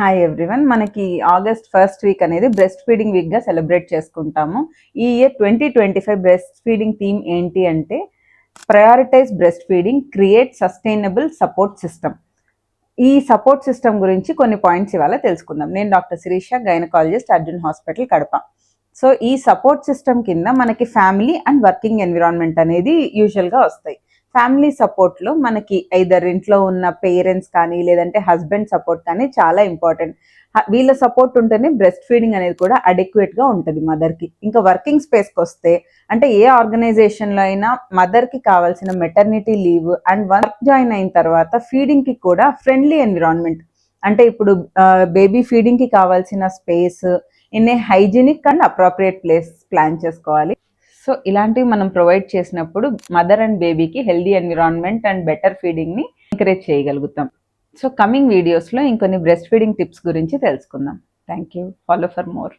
Hi everyone మనకి August first week అనేది breast feeding వీక్గా సెలబ్రేట్ చేసుకుంటాము. ఈ year twenty twenty five breast feeding theme ఏంటి అంటే prioritize breast feeding create sustainable support system ఈ సపోర్ట్ సిస్టమ్ గురించి కొన్ని పాయింట్స్ ఇవాళ తెలుసుకుందాం. నేను doctor Shirisha gynaecologist Arjun hospital Kadapa. So ఈ సపోర్ట్ సిస్టమ్ కింద మనకి ఫ్యామిలీ అండ్ వర్కింగ్ ఎన్విరాన్మెంట్ అనేది యూజువల్గా వస్తాయి. ఫ్యామిలీ సపోర్ట్లో మనకి ఐదర్ ఇంట్లో ఉన్న పేరెంట్స్ కానీ లేదంటే హస్బెండ్ సపోర్ట్ కానీ చాలా ఇంపార్టెంట్ వీళ్ళ సపోర్ట్ ఉంటేనే బ్రెస్ట్ ఫీడింగ్ అనేది కూడా అడెక్వేట్గా ఉంటుంది మదర్కి ఇంకా వర్కింగ్ స్పేస్కి వస్తే అంటే ఏ ఆర్గనైజేషన్లో అయినా మదర్కి కావాల్సిన maternity leave and work join అయిన తర్వాత ఫీడింగ్కి కూడా ఫ్రెండ్లీ ఎన్విరాన్మెంట్ అంటే ఇప్పుడు బేబీ ఫీడింగ్కి కావాల్సిన space in a hygienic and appropriate place plan చేసుకోవాలి. సో ఇలాంటివి మనం ప్రొవైడ్ చేసినప్పుడు మదర్ అండ్ బేబీకి హెల్దీ ఎన్విరాన్మెంట్ అండ్ బెటర్ ఫీడింగ్ని ఎంకరేజ్ చేయగలుగుతాం. సో కమింగ్ వీడియోస్లో ఇంకొన్ని బ్రెస్ట్ ఫీడింగ్ టిప్స్ గురించి తెలుసుకుందాం. Thank you follow for more.